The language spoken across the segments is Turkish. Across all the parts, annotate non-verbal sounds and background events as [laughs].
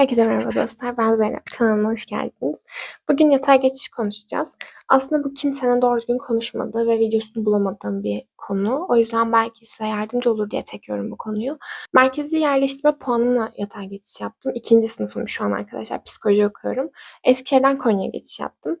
Herkese merhaba dostlar. Ben Zeynep. Kanalıma hoş geldiniz. Bugün yatay geçiş konuşacağız. Aslında bu kimsenin doğru düzgün konuşmadığı ve videosunu bulamadığım bir konu. O yüzden belki size yardımcı olur diye çekiyorum bu konuyu. Merkezi yerleştirme puanımla yatay geçiş yaptım. İkinci sınıfım şu an arkadaşlar. Psikoloji okuyorum. Eskişehir'den Konya'ya geçiş yaptım.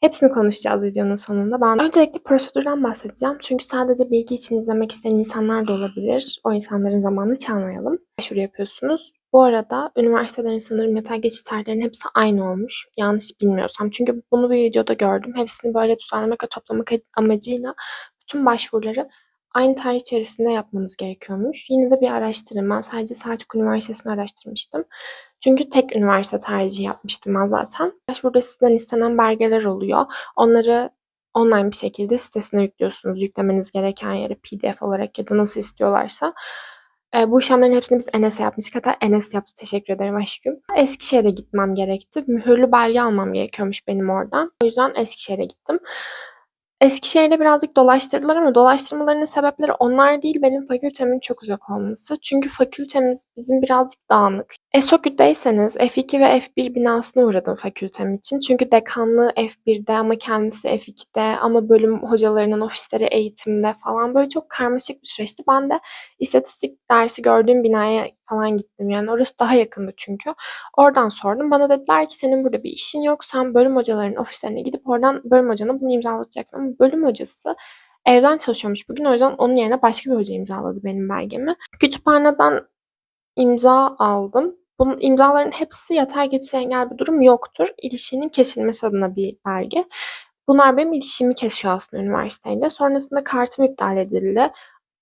Hepsini konuşacağız videonun sonunda. Ben öncelikle prosedürden bahsedeceğim. Çünkü sadece bilgi için izlemek isteyen insanlar da olabilir. O insanların zamanını çalmayalım. Başvuru yapıyorsunuz. Bu arada üniversitelerin sanırım yatay geçiş tarihlerinin hepsi aynı olmuş. Yanlış bilmiyorsam. Çünkü bunu bir videoda gördüm. Hepsini böyle düzenlemek ve toplamak amacıyla bütün başvuruları aynı tarih içerisinde yapmanız gerekiyormuş. Yine de bir araştırın. Ben sadece Selçuk Üniversitesi'ni araştırmıştım. Çünkü tek üniversite tercihi yapmıştım ben zaten. Burada sizden istenen belgeler oluyor. Onları online bir şekilde sitesine yüklüyorsunuz. Yüklemeniz gereken yere pdf olarak ya da nasıl istiyorlarsa. E, bu işlemlerin hepsini biz Enes'e yapmıştık. Hatta Enes yaptı. Teşekkür ederim aşkım. Eskişehir'e gitmem gerekti. Mühürlü belge almam gerekiyormuş benim oradan. O yüzden Eskişehir'e gittim. Eskişehir'de birazcık dolaştırdılar ama dolaştırmalarının sebepleri onlar değil benim fakültemin çok uzak olması. Çünkü fakültemiz bizim birazcık dağınık. Esokü'deyseniz F2 ve F1 binasına uğradım fakültem için. Çünkü dekanlığı F1'de ama kendisi F2'de ama bölüm hocalarının ofisleri eğitimde falan böyle çok karmaşık bir süreçti. Ben de istatistik dersi gördüğüm binaya falan gittim. Yani orası daha yakındı çünkü. Oradan sordum. Bana dediler ki senin burada bir işin yok. Sen bölüm hocalarının ofislerine gidip oradan bölüm hocana bunu imzalatacaksın. Ama bölüm hocası evden çalışıyormuş bugün. O yüzden onun yerine başka bir hoca imzaladı benim belgemi. Kütüphaneden imza aldım. Bunun imzaların hepsi yatay geçişe engel bir durum yoktur. İlişkinin kesilmesi adına bir belge. Bunlar benim ilişkimi kesiyor aslında üniversiteyle. Sonrasında kartım iptal edildi.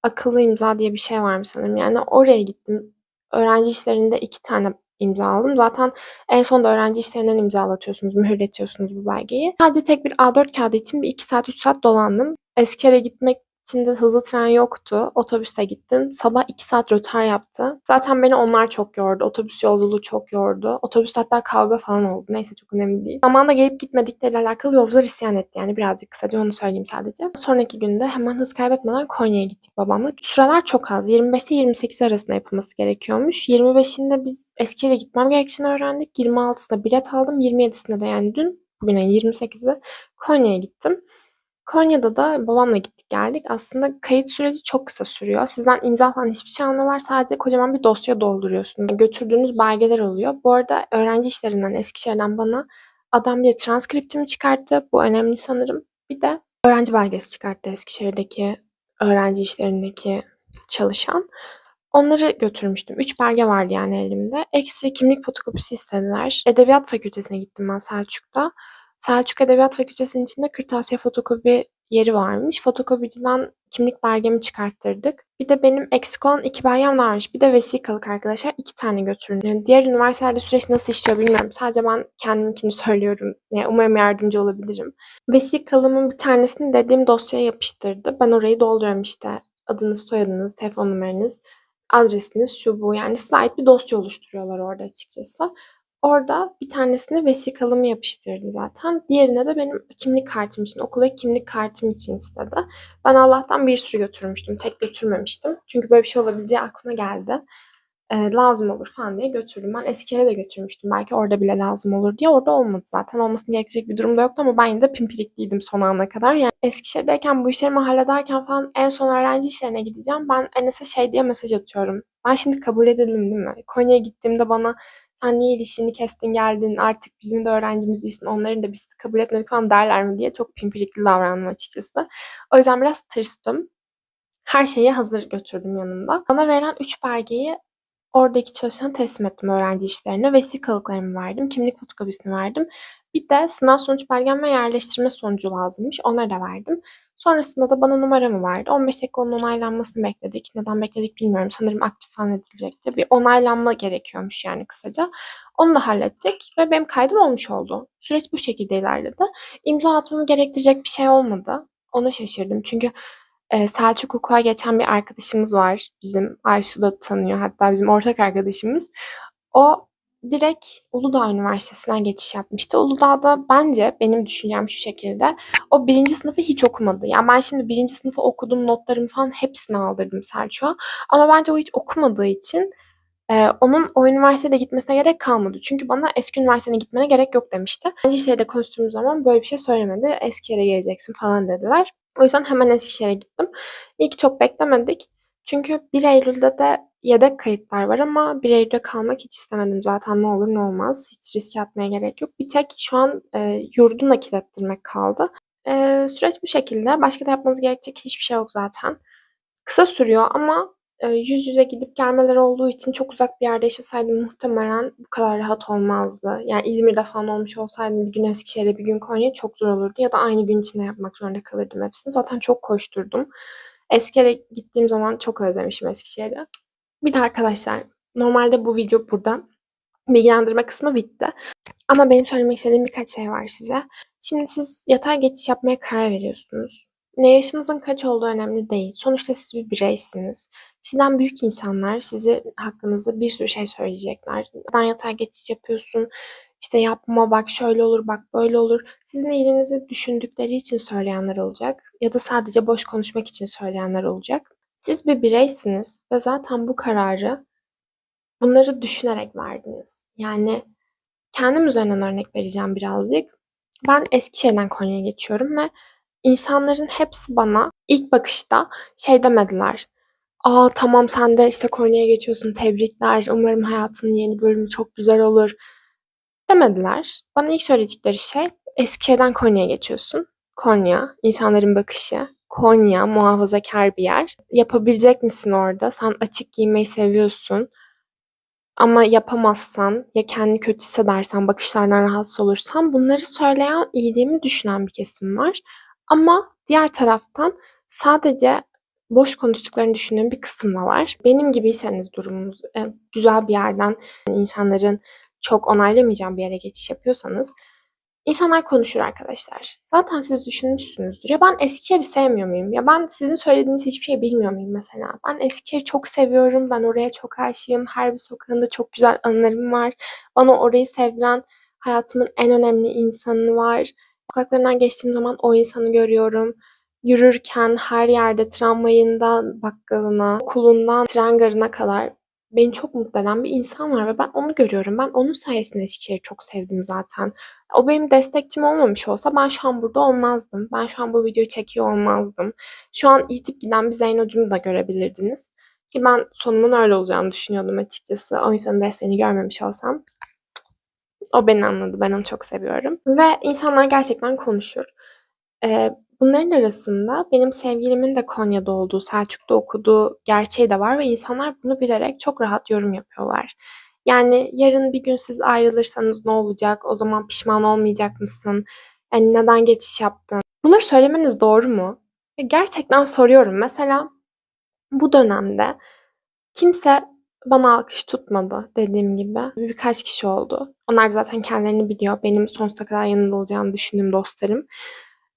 Akıllı imza diye bir şey varmış sanırım. Yani oraya gittim. Öğrenci işlerinde iki tane imza aldım. Zaten en sonunda öğrenci işlerinden imzalatıyorsunuz, mühürletiyorsunuz bu belgeyi. Sadece tek bir A4 kağıdı için bir 2 saat 3 saat dolandım. Eskişehir'e gitmek içinde hızlı tren yoktu. Otobüste gittim. Sabah 2 saat rötar yaptı. Zaten beni onlar çok yordu. Otobüs yolculuğu çok yordu. Otobüs hatta kavga falan oldu. Neyse çok önemli değil. Zamanında gelip gitmedikleriyle alakalı yolcular isyan etti. Yani birazcık kısaca onu söyleyeyim sadece. Sonraki günde hemen hız kaybetmeden Konya'ya gittik babamla. Süreler çok az. 25 ile 28 arasında yapılması gerekiyormuş. 25'inde biz Eskişehir'e gitmem gerektiğini öğrendik. 26'sında bilet aldım. 27'sinde de yani dün bugün 28'i Konya'ya gittim. Konya'da da babamla gittik geldik. Aslında kayıt süreci çok kısa sürüyor. Sizden imza falan hiçbir şey almıyorlar. Sadece kocaman bir dosya dolduruyorsunuz. Götürdüğünüz belgeler oluyor. Bu arada öğrenci işlerinden Eskişehir'den bana adam bir transkriptimi çıkarttı. Bu önemli sanırım. Bir de öğrenci belgesi çıkarttı Eskişehir'deki öğrenci işlerindeki çalışan. Onları götürmüştüm. Üç belge vardı yani elimde. Ekstra kimlik fotokopisi istediler. Edebiyat Fakültesine gittim ben Selçuk'ta. Selçuk Edebiyat Fakültesi'nin içinde kırtasiye fotokopi yeri varmış. Fotokopiciden kimlik belgemi çıkarttırdık. Bir de benim eksik olan iki belgem varmış. Bir de vesikalık arkadaşlar. iki tane götürün. Yani diğer üniversitelerde süreç nasıl işliyor bilmiyorum. Sadece ben kendimkini söylüyorum. Yani umarım yardımcı olabilirim. Vesikalımın bir tanesini dediğim dosyaya yapıştırdı. Ben orayı dolduruyorum işte. Adınız, soyadınız, telefon numaranız, adresiniz şu bu. Yani ait bir dosya oluşturuyorlar orada açıkçası. Orada bir tanesine vesikalımı yapıştırdı zaten. Diğerine de benim kimlik kartım için, okuldaki kimlik kartım için istedi. Ben Allah'tan bir sürü götürmüştüm. Tek götürmemiştim. Çünkü böyle bir şey olabileceği aklıma geldi. Ee, lazım olur falan diye götürdüm. Ben Eskişehir'e de götürmüştüm. Belki orada bile lazım olur diye. Orada olmadı zaten. Olmasını gerekecek bir durum da yoktu ama ben yine de pimpirikliydim son ana kadar. Yani Eskişehir'deyken bu işlerimi hallederken falan en son öğrenci işlerine gideceğim. Ben Enes'e şey diye mesaj atıyorum. Ben şimdi kabul edildim değil mi? Konya'ya gittiğimde bana sen niye ilişkini kestin geldin artık bizim de öğrencimiz değilsin onların da biz kabul etmedik falan derler mi diye çok pimpirikli davrandım açıkçası. O yüzden biraz tırstım. Her şeyi hazır götürdüm yanımda. Bana verilen 3 belgeyi oradaki çalışana teslim ettim öğrenci işlerine. Vesikalıklarımı verdim, kimlik fotokopisini verdim. Bir de sınav sonuç belgem yerleştirme sonucu lazımmış. Onları da verdim. Sonrasında da bana numaramı verdi. 15 dakika onaylanmasını bekledik. Neden bekledik bilmiyorum. Sanırım aktif falan edilecekti. Bir onaylanma gerekiyormuş yani kısaca. Onu da hallettik ve benim kaydım olmuş oldu. Süreç bu şekilde ilerledi. İmza atmamı gerektirecek bir şey olmadı. Ona şaşırdım. Çünkü e, Selçuk Hukuk'a geçen bir arkadaşımız var. Bizim Ayşu da tanıyor. Hatta bizim ortak arkadaşımız. O direkt Uludağ Üniversitesi'nden geçiş yapmıştı. Uludağ'da bence benim düşüncem şu şekilde. O birinci sınıfı hiç okumadı. Yani ben şimdi birinci sınıfı okudum, notlarımı falan hepsini aldırdım Selçuk'a. Ama bence o hiç okumadığı için Ee, onun o üniversitede gitmesine gerek kalmadı. Çünkü bana eski üniversitene gitmene gerek yok demişti. Eskişehir'de konuştuğumuz zaman böyle bir şey söylemedi. Eskişehir'e geleceksin falan dediler. O yüzden hemen Eskişehir'e gittim. İlk çok beklemedik. Çünkü 1 Eylül'de de yedek kayıtlar var ama 1 Eylül'de kalmak hiç istemedim zaten ne olur ne olmaz. Hiç riske atmaya gerek yok. Bir tek şu an e, yurdu nakil ettirmek kaldı. E, süreç bu şekilde. Başka da yapmanız gerekecek hiçbir şey yok zaten. Kısa sürüyor ama e, yüz yüze gidip gelmeleri olduğu için çok uzak bir yerde yaşasaydım muhtemelen bu kadar rahat olmazdı. Yani İzmir'de falan olmuş olsaydım bir gün Eskişehir'e bir gün Konya çok zor olurdu. Ya da aynı gün içinde yapmak zorunda kalırdım hepsini. Zaten çok koşturdum. Eskişehir'e gittiğim zaman çok özlemişim Eskişehir'i. Bir de arkadaşlar normalde bu video burada bilgilendirme kısmı bitti. Ama benim söylemek istediğim birkaç şey var size. Şimdi siz yatay geçiş yapmaya karar veriyorsunuz. Ne yaşınızın kaç olduğu önemli değil. Sonuçta siz bir bireysiniz. Sizden büyük insanlar sizi hakkınızda bir sürü şey söyleyecekler. Neden yatay geçiş yapıyorsun? İşte yapma bak şöyle olur bak böyle olur. Sizin iyiliğinizi düşündükleri için söyleyenler olacak. Ya da sadece boş konuşmak için söyleyenler olacak. Siz bir bireysiniz ve zaten bu kararı bunları düşünerek verdiniz. Yani kendim üzerinden örnek vereceğim birazcık. Ben Eskişehir'den Konya'ya geçiyorum ve insanların hepsi bana ilk bakışta şey demediler. Aa tamam sen de işte Konya'ya geçiyorsun tebrikler umarım hayatının yeni bölümü çok güzel olur demediler. Bana ilk söyledikleri şey Eskişehir'den Konya'ya geçiyorsun. Konya, insanların bakışı. Konya, muhafazakar bir yer. Yapabilecek misin orada? Sen açık giymeyi seviyorsun. Ama yapamazsan ya kendini kötü hissedersen, bakışlardan rahatsız olursan bunları söyleyen, iyiliğimi düşünen bir kesim var. Ama diğer taraftan sadece boş konuştuklarını düşündüğüm bir kısım da var. Benim gibiyseniz durumunuz e, güzel bir yerden insanların çok onaylamayacağım bir yere geçiş yapıyorsanız insanlar konuşur arkadaşlar. Zaten siz düşünmüşsünüzdür. Ya ben Eskişehir'i sevmiyor muyum? Ya ben sizin söylediğiniz hiçbir şey bilmiyor muyum mesela? Ben Eskişehir'i çok seviyorum. Ben oraya çok aşığım. Her bir sokağında çok güzel anılarım var. Bana orayı sevdiren hayatımın en önemli insanı var. Sokaklarından geçtiğim zaman o insanı görüyorum. Yürürken her yerde tramvayından bakkalına, okulundan tren garına kadar beni çok mutlu eden bir insan var ve ben onu görüyorum. Ben onun sayesinde Eskişehir'i çok sevdim zaten. O benim destekçim olmamış olsa ben şu an burada olmazdım. Ben şu an bu videoyu çekiyor olmazdım. Şu an itip giden bir Zeyno'cumu da görebilirdiniz. Ki ben sonumun öyle olacağını düşünüyordum açıkçası. O insanın desteğini görmemiş olsam. O beni anladı. Ben onu çok seviyorum. Ve insanlar gerçekten konuşur. Ee, bunların arasında benim sevgilimin de Konya'da olduğu, Selçuk'ta okuduğu gerçeği de var ve insanlar bunu bilerek çok rahat yorum yapıyorlar. Yani yarın bir gün siz ayrılırsanız ne olacak? O zaman pişman olmayacak mısın? Yani neden geçiş yaptın? Bunları söylemeniz doğru mu? Gerçekten soruyorum. Mesela bu dönemde kimse bana alkış tutmadı dediğim gibi. Birkaç kişi oldu. Onlar zaten kendilerini biliyor. Benim sonsuza kadar yanında olacağını düşündüğüm dostlarım.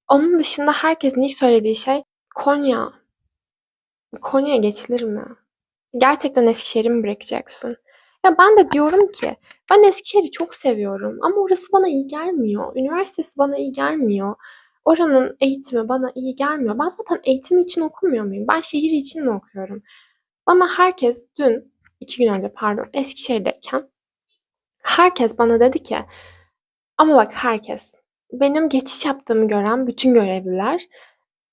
Onun dışında herkesin ilk söylediği şey Konya. Konya'ya geçilir mi? Gerçekten Eskişehir'i mi bırakacaksın? Ya ben de diyorum ki ben Eskişehir'i çok seviyorum ama orası bana iyi gelmiyor. Üniversitesi bana iyi gelmiyor. Oranın eğitimi bana iyi gelmiyor. Ben zaten eğitimi için okumuyor muyum? Ben şehir için mi okuyorum? Bana herkes dün, iki gün önce pardon Eskişehir'deyken herkes bana dedi ki ama bak herkes benim geçiş yaptığımı gören bütün görevliler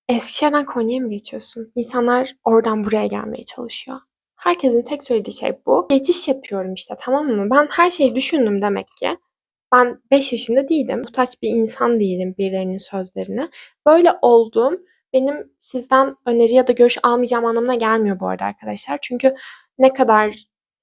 Eskişehir'den Konya'ya mı geçiyorsun? İnsanlar oradan buraya gelmeye çalışıyor. Herkesin tek söylediği şey bu. Geçiş yapıyorum işte tamam mı? Ben her şeyi düşündüm demek ki. Ben 5 yaşında değilim. Muhtaç bir insan değilim birilerinin sözlerine. Böyle olduğum benim sizden öneri ya da görüş almayacağım anlamına gelmiyor bu arada arkadaşlar. Çünkü ne kadar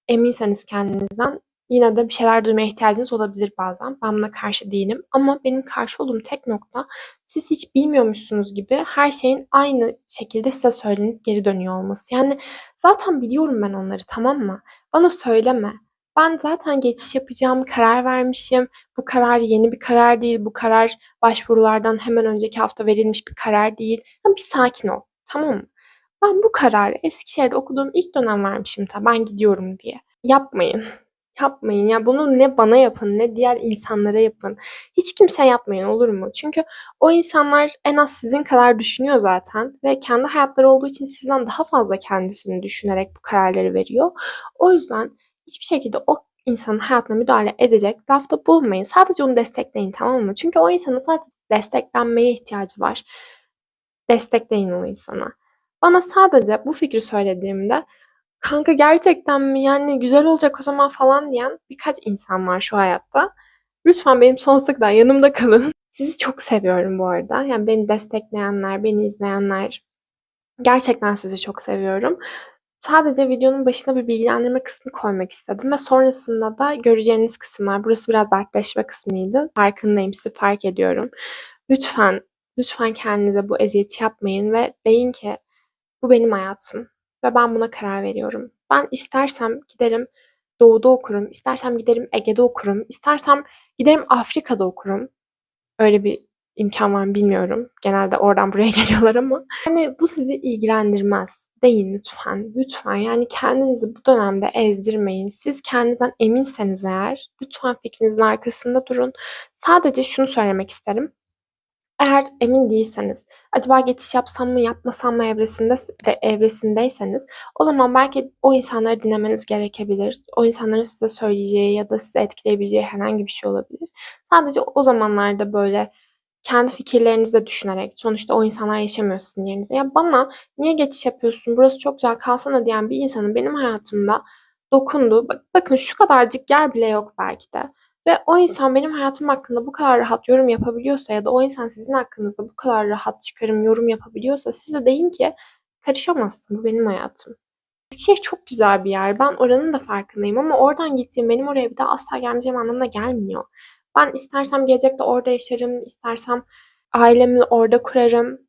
eminseniz kendinizden yine de bir şeyler duymaya ihtiyacınız olabilir bazen. Ben buna karşı değilim. Ama benim karşı olduğum tek nokta siz hiç bilmiyormuşsunuz gibi her şeyin aynı şekilde size söylenip geri dönüyor olması. Yani zaten biliyorum ben onları tamam mı? Bana söyleme. Ben zaten geçiş yapacağım, karar vermişim. Bu karar yeni bir karar değil. Bu karar başvurulardan hemen önceki hafta verilmiş bir karar değil. Ya bir sakin ol. Tamam mı? Ben bu kararı Eskişehir'de okuduğum ilk dönem vermişim ta ben gidiyorum diye. Yapmayın. Yapmayın ya bunu ne bana yapın ne diğer insanlara yapın. Hiç kimse yapmayın olur mu? Çünkü o insanlar en az sizin kadar düşünüyor zaten ve kendi hayatları olduğu için sizden daha fazla kendisini düşünerek bu kararları veriyor. O yüzden hiçbir şekilde o insanın hayatına müdahale edecek lafta bulunmayın. Sadece onu destekleyin tamam mı? Çünkü o insanın sadece desteklenmeye ihtiyacı var. Destekleyin o insana. Bana sadece bu fikri söylediğimde kanka gerçekten mi yani güzel olacak o zaman falan diyen birkaç insan var şu hayatta. Lütfen benim sonsuza kadar yanımda kalın. [laughs] Sizi çok seviyorum bu arada. Yani beni destekleyenler, beni izleyenler gerçekten sizi çok seviyorum. Sadece videonun başına bir bilgilendirme kısmı koymak istedim ve sonrasında da göreceğiniz kısımlar. Burası biraz dertleşme kısmıydı. Farkındayım, sizi fark ediyorum. Lütfen, lütfen kendinize bu eziyeti yapmayın ve deyin ki bu benim hayatım ve ben buna karar veriyorum. Ben istersem giderim Doğu'da okurum, istersem giderim Ege'de okurum, istersem giderim Afrika'da okurum. Öyle bir imkan var mı bilmiyorum. Genelde oradan buraya [laughs] geliyorlar ama. Yani bu sizi ilgilendirmez. Deyin lütfen. Lütfen. Yani kendinizi bu dönemde ezdirmeyin. Siz kendinizden eminseniz eğer lütfen fikrinizin arkasında durun. Sadece şunu söylemek isterim. Eğer emin değilseniz, acaba geçiş yapsam mı yapmasam mı evresinde de evresindeyseniz o zaman belki o insanları dinlemeniz gerekebilir. O insanların size söyleyeceği ya da sizi etkileyebileceği herhangi bir şey olabilir. Sadece o zamanlarda böyle kendi fikirlerinizi de düşünerek sonuçta o insanlar yaşamıyor sizin yerinizde. Ya bana niye geçiş yapıyorsun burası çok güzel kalsana diyen bir insanın benim hayatımda dokunduğu bak, bakın şu kadarcık yer bile yok belki de. Ve o insan benim hayatım hakkında bu kadar rahat yorum yapabiliyorsa ya da o insan sizin hakkınızda bu kadar rahat çıkarım yorum yapabiliyorsa siz de deyin ki karışamazsın bu benim hayatım. Eskişehir çok güzel bir yer. Ben oranın da farkındayım ama oradan gittiğim benim oraya bir daha asla gelmeyeceğim anlamına gelmiyor. Ben istersem gelecekte orada yaşarım, istersem ailemi orada kurarım.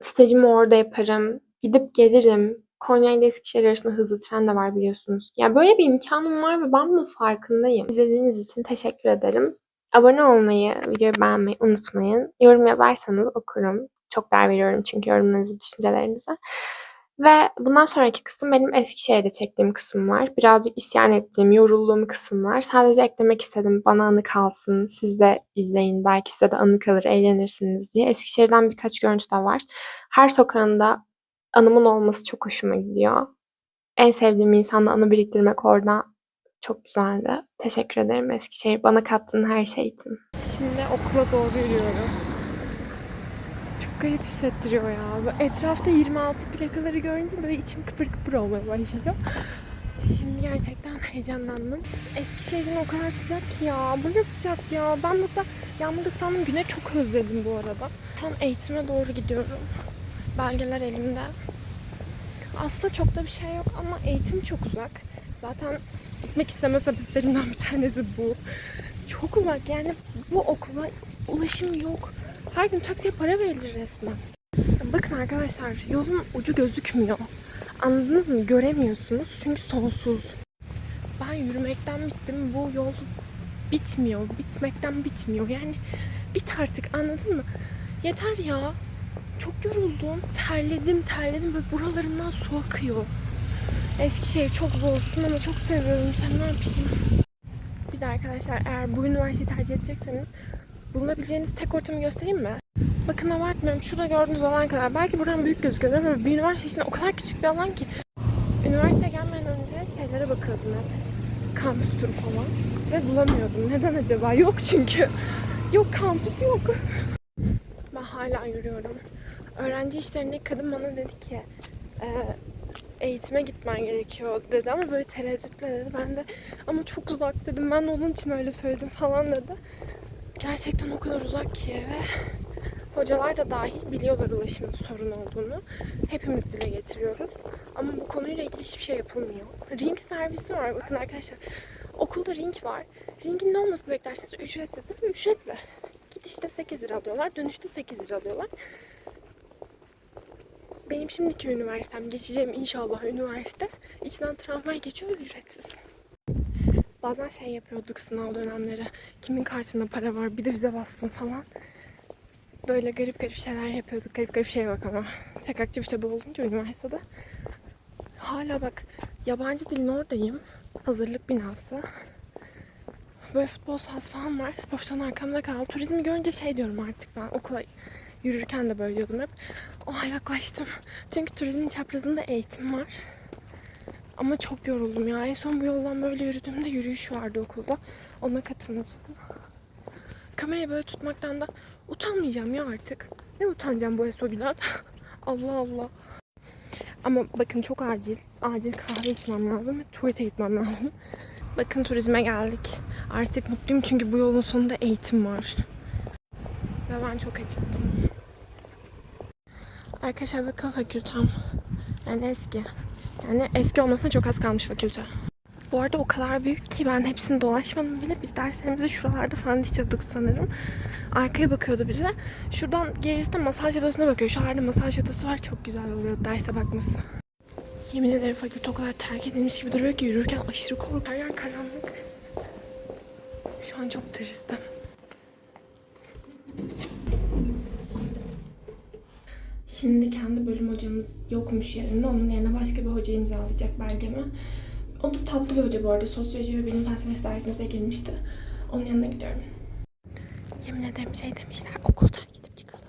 Stajımı orada yaparım. Gidip gelirim. Konya ile Eskişehir arasında hızlı tren de var biliyorsunuz. Yani böyle bir imkanım var ve ben bunun farkındayım. İzlediğiniz için teşekkür ederim. Abone olmayı, videoyu beğenmeyi unutmayın. Yorum yazarsanız okurum. Çok değer veriyorum çünkü yorumlarınızı, düşüncelerinize. Ve bundan sonraki kısım benim Eskişehir'de çektiğim kısımlar. Birazcık isyan ettiğim, yorulduğum kısımlar. Sadece eklemek istedim. Bana anı kalsın. Siz de izleyin. Belki size de anı kalır, eğlenirsiniz diye. Eskişehir'den birkaç görüntü de var. Her sokağında anımın olması çok hoşuma gidiyor. En sevdiğim insanla anı biriktirmek orada çok güzeldi. Teşekkür ederim Eskişehir. Bana kattığın her şey için. Şimdi okula doğru yürüyorum. Çok garip hissettiriyor ya. Etrafta 26 plakaları görünce böyle içim kıpır kıpır olmaya başlıyor. Şimdi gerçekten heyecanlandım. Eskişehir'in o kadar sıcak ki ya. Bu ne sıcak ya. Ben burada yağmur ıslandım. Güne çok özledim bu arada. An eğitime doğru gidiyorum. Belgeler elimde. Aslında çok da bir şey yok ama eğitim çok uzak. Zaten gitmek isteme sebeplerimden bir tanesi bu. Çok uzak yani bu okula ulaşım yok. Her gün taksiye para verilir resmen. Bakın arkadaşlar yolun ucu gözükmüyor. Anladınız mı? Göremiyorsunuz çünkü sonsuz. Ben yürümekten bittim. Bu yol bitmiyor. Bitmekten bitmiyor. Yani bit artık anladın mı? Yeter ya. Çok yoruldum. Terledim terledim. Böyle buralarımdan su akıyor. Eskişehir çok zorsun ama çok seviyorum. Sen ne yapayım? Bir de arkadaşlar eğer bu üniversiteyi tercih edecekseniz bulunabileceğiniz tek ortamı göstereyim mi? Bakın abartmıyorum. Şurada gördüğünüz alan kadar. Belki buradan büyük gözüküyor ama bir üniversite için o kadar küçük bir alan ki. Üniversiteye gelmeden önce şeylere bakıyordum hep. Kampüs turu falan. Ve bulamıyordum. Neden acaba? Yok çünkü. Yok kampüs yok. Ben hala yürüyorum. Öğrenci işlerindeki kadın bana dedi ki e, eğitime gitmen gerekiyor dedi ama böyle tereddütle dedi. Ben de ama çok uzak dedim. Ben de onun için öyle söyledim falan dedi. Gerçekten o kadar uzak ki ve hocalar da dahil biliyorlar ulaşımın sorun olduğunu. Hepimiz dile getiriyoruz. Ama bu konuyla ilgili hiçbir şey yapılmıyor. Ring servisi var. Bakın arkadaşlar. Okulda ring var. Ringin ne olmasını beklerseniz ücretsiz ve ücretli. Gidişte 8 lira alıyorlar. Dönüşte 8 lira alıyorlar. Benim şimdiki üniversitem, geçeceğim inşallah üniversite içinden tramvay geçiyor ücretsiz. Bazen şey yapıyorduk sınav dönemleri. Kimin kartında para var bir de bize bassın falan. Böyle garip garip şeyler yapıyorduk. Garip garip şey bak ama. Tek aktif tabi olunca üniversitede. Hala bak yabancı dilin oradayım. Hazırlık binası. Böyle futbol sahası falan var. Spor salonu arkamda kaldı. Turizmi görünce şey diyorum artık ben okula yürürken de böyle diyordum hep. Oha yaklaştım. Çünkü turizmin çaprazında eğitim var. Ama çok yoruldum ya. En son bu yoldan böyle yürüdüğümde yürüyüş vardı okulda. Ona katılmıştım. Kamerayı böyle tutmaktan da utanmayacağım ya artık. Ne utanacağım bu Eso Gülen? [laughs] Allah Allah. Ama bakın çok acil. Acil kahve içmem lazım ve tuvalete gitmem lazım. Bakın turizme geldik. Artık mutluyum çünkü bu yolun sonunda eğitim var. Ve ben çok acıktım. Arkadaşlar bakın fakültem. Yani eski. Yani eski olmasına çok az kalmış fakülte. Bu arada o kadar büyük ki ben hepsini dolaşmadım bile. Biz derslerimizi şuralarda falan işliyorduk sanırım. Arkaya bakıyordu biri. Şuradan gerisinde masaj odasına bakıyor. Şuralarda masaj odası var. Çok güzel oluyor derste bakması. Yemin ederim fakülte o kadar terk edilmiş gibi duruyor ki yürürken aşırı korkuyorum. Her yer karanlık. Şu an çok tırstım. Şimdi kendi bölüm hocamız yokmuş yerinde. Onun yerine başka bir hoca imzalayacak belgemi. O da tatlı bir hoca bu arada. Sosyoloji ve bilim felsefesi dersimize girmişti. Onun yanına gidiyorum. Yemin ederim şey demişler. Okuldan gidip çıkalım.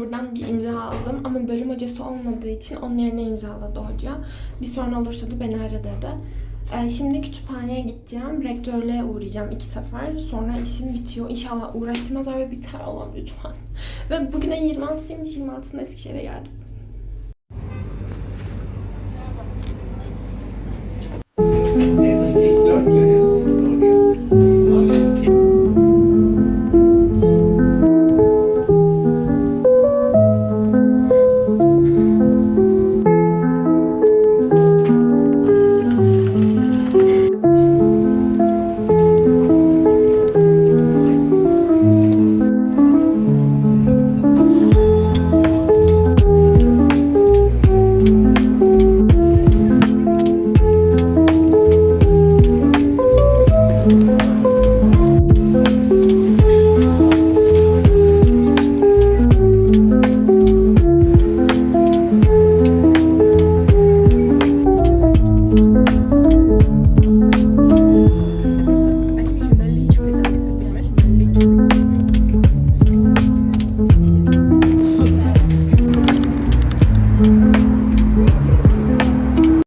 Buradan bir imza aldım ama bölüm hocası olmadığı için onun yerine imzaladı hoca. Bir sorun olursa da beni ara dedi. Ee, şimdi kütüphaneye gideceğim. Rektörlüğe uğrayacağım iki sefer. Sonra işim bitiyor. İnşallah uğraştırmazlar ve biter Allah'ım lütfen. [laughs] Ve bugün ayın 26'sıymış. 26'sında Eskişehir'e geldim.